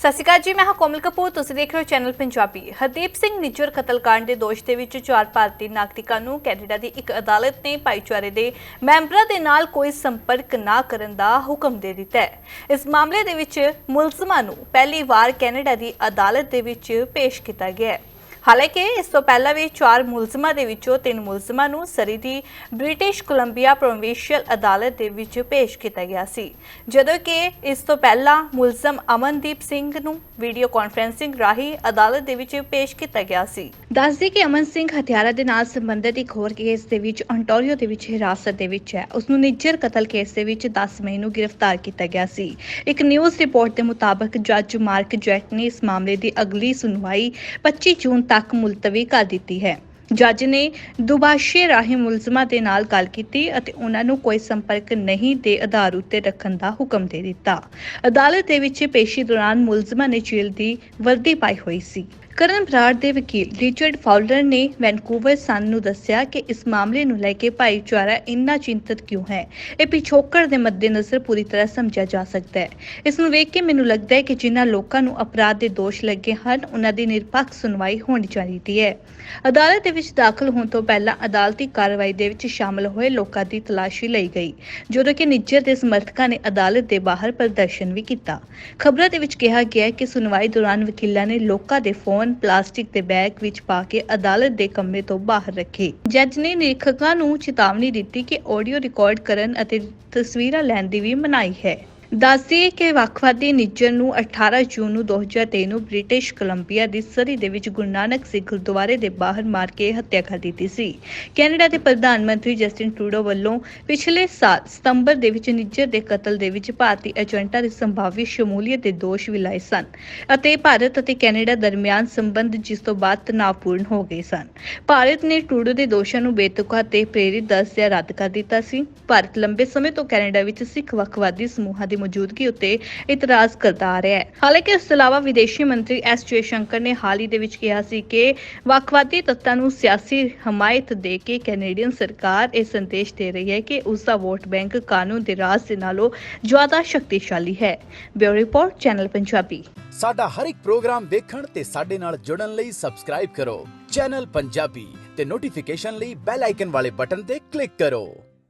ਸਤਿ ਸ਼੍ਰੀ ਅਕਾਲ ਜੀ, ਮੈਂ ਹਾਂ ਕੋਮਲ ਕਪੂਰ। ਤੁਸੀਂ ਦੇਖ ਰਹੇ ਹੋ ਚੈਨਲ ਪੰਜਾਬੀ। ਹਰਦੀਪ ਸਿੰਘ ਨਿੱਜਰ ਕਤਲकांड ਦੇ ਦੋਸ਼ ਦੇ ਵਿੱਚ ਚਾਰ ਭਾਰਤੀ ਨਾਗਰਿਕਾਂ ਨੂੰ ਕੈਨੇਡਾ ਦੀ ਇੱਕ ਅਦਾਲਤ ਨੇ ਭਾਈਚਾਰੇ ਦੇ ਮੈਂਬਰਾਂ ਦੇ ਨਾਲ ਕੋਈ ਸੰਪਰਕ ਨਾ ਕਰਨ ਦਾ ਹੁਕਮ ਦੇ ਦਿੱਤਾ ਹੈ। ਇਸ ਮਾਮਲੇ ਦੇ ਵਿੱਚ ਮੁਲਜ਼ਮਾਂ ਨੂੰ ਪਹਿਲੀ ਵਾਰ ਕੈਨੇਡਾ ਦੀ ਅਦਾਲਤ ਦੇ ਵਿੱਚ ਪੇਸ਼ ਕੀਤਾ ਗਿਆ ਹੈ। ਹਾਲਾਂਕਿ ਇਸ ਤੋਂ ਪਹਿਲਾਂ ਵੀ ਚਾਰ ਮੁਲਜ਼ਮਾਂ ਦੇ ਵਿੱਚੋਂ ਤਿੰਨ ਮੁਲਜ਼ਮਾਂ ਨੂੰ ਸਰੀ ਦੀ ਬ੍ਰਿਟਿਸ਼ ਕੋਲੰਬੀਆ ਪ੍ਰੋਵਿੰਸ਼ੀਅਲ ਅਦਾਲਤ ਦੇ ਵਿੱਚ ਪੇਸ਼ ਕੀਤਾ ਗਿਆ ਸੀ। ਜਦੋਂ ਕਿ ਇਸ ਤੋਂ ਪਹਿਲਾਂ ਮੁਲਜ਼ਮ ਅਮਨਦੀਪ ਸਿੰਘ ਨੂੰ ਵੀਡੀਓ ਕਾਨਫਰੈਂਸਿੰਗ ਰਾਹੀਂ ਅਦਾਲਤ ਦੇ ਵਿੱਚ ਪੇਸ਼ ਕੀਤਾ ਗਿਆ ਸੀ। ਦੱਸਦੇ ਕਿ ਅਮਨ ਸਿੰਘ ਹਥਿਆਰਾਂ ਦੇ ਨਾਲ ਸੰਬੰਧਿਤ ਇੱਕ ਹੋਰ ਕੇਸ ਦੇ ਵਿੱਚ ontario ਦੇ ਵਿੱਚ ਹਿਰਾਸਤ ਦੇ ਵਿੱਚ ਹੈ। ਉਸ ਨੂੰ ਨਿੱਜਰ ਕਤਲ ਕੇਸ ਦੇ ਵਿੱਚ 10 ਮਈ ਨੂੰ ਗ੍ਰਿਫਤਾਰ ਕੀਤਾ ਗਿਆ ਸੀ। ਇੱਕ ਨਿਊਜ਼ ਰਿਪੋਰਟ ਦੇ ਮੁਤਾਬਕ ਜੱਜ ਮਾਰਕ ਜੈਟ ਨੇ ਇਸ ਮਾਮਲੇ ਦੀ ਅਗਲੀ ਸੁਣਵਾਈ 25 ਜੂਨ ਤੱਕ ਮੁਲਤਵੀ ਕਰ ਦਿੱਤੀ ਹੈ। ਜੱਜ ਨੇ ਦੁਬਾਸ਼ੇ ਰਾਹੀਂ ਮੁਲਜ਼ਮਾਂ ਦੇ ਨਾਲ ਗੱਲ ਕੀਤੀ ਅਤੇ ਉਹਨਾਂ ਨੂੰ ਕੋਈ ਸੰਪਰਕ ਨਹੀਂ ਦੇ ਆਧਾਰ ਉੱਤੇ ਰੱਖਣ ਦਾ ਹੁਕਮ ਦੇ ਦਿੱਤਾ। ਅਦਾਲਤ ਦੇ ਵਿੱਚ ਪੇਸ਼ੀ ਦੌਰਾਨ ਮੁਲਜ਼ਮਾਂ ਨੇ ਜੇਲ੍ਹ ਦੀ ਵਰਦੀ ਪਾਈ ਹੋਈ ਸੀ। ਕਰਨ ਬਰਾੜ ਦੇ ਵਕੀਲ ਰਿਚਰਡ ਫਾਉਲਰ ਨੇ ਵੈਨਕੂਵਰ ਸਨ ਨੂੰ ਦੱਸਿਆ ਕਿ ਇਸ ਮਾਮਲੇ ਨੂੰ ਲੈ ਕੇ ਭਾਈਚਾਰਾ ਇੰਨਾ ਚਿੰਤਤ ਕਿਉਂ ਹੈ? ਇਹ ਪਿਛੋਕੜ ਦੇ ਮੱਦੇਨਜ਼ਰ ਪੂਰੀ ਤਰ੍ਹਾਂ ਸਮਝਿਆ ਜਾ ਸਕਦਾ ਹੈ। ਇਸ ਨੂੰ ਵੇਖ ਕੇ ਮੈਨੂੰ ਲੱਗਦਾ ਹੈ ਕਿ ਜਿਨ੍ਹਾਂ ਲੋਕਾਂ ਨੂੰ ਅਪਰਾਧ ਦੇ ਦੋਸ਼ ਲੱਗੇ ਹਨ, ਉਹਨਾਂ ਦੀ ਨਿਰਪੱਖ ਸੁਣਵਾਈ ਹੋਣੀ ਚਾਹੀਦੀ ਹੈ। ਅਦਾਲਤ ਦੇ ਵਿੱਚ ਦਾਖਲ ਹੋਣ ਤੋਂ ਪਹਿਲਾਂ ਅਦਾਲਤੀ ਕਾਰਵਾਈ ਦੇ ਵਿੱਚ ਸ਼ਾਮਲ ਹੋਏ ਲੋਕਾਂ ਦੀ ਤਲਾਸ਼ੀ ਲਈ ਗਈ, ਜਦੋਂ ਕਿ ਨਿੱਜਰ ਦੇ ਸਮਰਥਕਾਂ ਨੇ ਅਦਾਲਤ ਦੇ ਬਾਹਰ ਪ੍ਰਦਰਸ਼ਨ ਵੀ ਕੀਤਾ। ਖਬਰਾਂ ਦੇ ਵਿੱਚ ਕਿਹਾ ਗਿਆ ਹੈ ਕਿ ਸੁਣਵਾਈ ਦੌਰਾਨ ਵਕੀਲਾਂ ਨੇ ਲੋਕਾਂ ਦੇ ਫੋਨ ਪਲਾਸਟਿਕ ਦੇ ਬੈਗ ਵਿੱਚ ਪਾ ਕੇ ਅਦਾਲਤ ਦੇ ਕਮਰੇ ਤੋਂ ਬਾਹਰ ਰੱਖੇ। ਜੱਜ ਨੇ ਨਿਰੀਖਕਾਂ ਨੂੰ ਚੇਤਾਵਨੀ ਦਿੱਤੀ ਕਿ ਆਡੀਓ ਰਿਕਾਰਡ ਕਰਨ ਅਤੇ ਤਸਵੀਰਾਂ ਲੈਣ ਦੀ ਵੀ ਮਨਾਹੀ ਹੈ। ਦੱਸਦੀਏ ਕਿ ਵੱਖਵਾਦੀ ਨਿੱਜਰ ਨੂੰ 18 ਜੂਨ ਨੂੰ 2023 ਨੂੰ ਬ੍ਰਿਟਿਸ਼ ਕੋਲੰਬੀਆ ਦੀ ਸਰੀ ਦੇ ਵਿੱਚ ਗੁਰੂ ਨਾਨਕ ਸਿੰਘ ਗੁਰਦੁਆਰੇ ਦੇ ਬਾਹਰ ਮਾਰ ਕੇ ਹੱਤਿਆ ਕਰ ਦਿੱਤੀ ਸੀ। ਕੈਨੇਡਾ ਦੇ ਪ੍ਰਧਾਨ ਮੰਤਰੀ ਜਸਟਿਨ ਟਰੂਡੋ ਵੱਲੋਂ ਪਿਛਲੇ ਸਾਲ ਸਤੰਬਰ ਦੇ ਵਿੱਚ ਨਿੱਜਰ ਦੇ ਕਤਲ ਦੇ ਵਿੱਚ ਭਾਰਤੀ ਏਜੰਟਾਂ ਦੀ ਸੰਭਾਵੀ ਸ਼ਮੂਲੀਅਤ ਦੇ ਦੋਸ਼ ਵੀ ਲਾਏ ਸਨ ਅਤੇ ਭਾਰਤ ਅਤੇ ਕੈਨੇਡਾ ਦਰਮਿਆਨ ਸੰਬੰਧ ਜਿਸ ਤੋਂ ਬਾਅਦ ਤਣਾਅਪੂਰਨ ਹੋ ਗਏ ਸਨ। ਭਾਰਤ ਨੇ ਟਰੂਡੋ ਦੇ ਦੋਸ਼ਾਂ ਨੂੰ ਬੇਤੁਕਾ ਤੇ ਪ੍ਰੇਰਿਤ ਦੱਸਦਿਆਂ ਰੱਦ ਕਰ ਦਿੱਤਾ ਸੀ। ਭਾਰਤ ਲੰਬੇ ਸਮੇਂ ਤੋਂ ਕੈਨੇਡਾ ਵਿੱਚ ਸਿੱਖ ਵੱਖਵਾਦੀ ਸਮੂਹਾਂ ਦੀ ਮੌਜੂਦਗੀ ਉੱਤੇ ਇਤਰਾਜ਼ ਕਰਦਾ ਆ ਰਿਹਾ ਹੈ। ਹਾਲਾਂਕਿ ਇਸ ਤੋਂ ਇਲਾਵਾ ਵਿਦੇਸ਼ੀ ਮੰਤਰੀ ਐਸ ਜੈ ਸ਼ੰਕਰ ਨੇ ਹਾਲ ਹੀ ਦੇ ਵਿੱਚ ਕਿਹਾ ਸੀ ਕਿ ਵੱਖਵਾਦੀ ਤੱਤਾਂ ਨੂੰ ਸਿਆਸੀ ਹਮਾਇਤ ਦੇ ਕੇ ਕੈਨੇਡੀਅਨ ਸਰਕਾਰ ਇਹ ਸੰਦੇਸ਼ ਦੇ ਰਹੀ ਹੈ ਕਿ ਉਸ ਦਾ ਵੋਟ ਬੈਂਕ ਕਾਨੂੰਨ ਦੇ ਰਾਜ ਦੇ ਨਾਲੋਂ ਜ਼ਿਆਦਾ ਸ਼ਕਤੀਸ਼ਾਲੀ ਹੈ। Bureau report, channel Punjabi. ਸਾਡਾ ਹਰ ਇੱਕ ਪ੍ਰੋਗਰਾਮ ਦੇਖਣ ਤੇ ਸਾਡੇ ਨਾਲ ਜੁੜਨ ਲਈ ਸਬਸਕ੍ਰਾਈਬ ਕਰੋ। ਚੈਨਲ ਪੰਜਾਬੀ ਤੇ ਨੋਟੀਫਿਕੇਸ਼ਨ ਲਈ ਬੈਲ ਆਈਕਨ ਵਾਲੇ ਬਟਨ ਤੇ ਕਲਿੱਕ ਕਰੋ।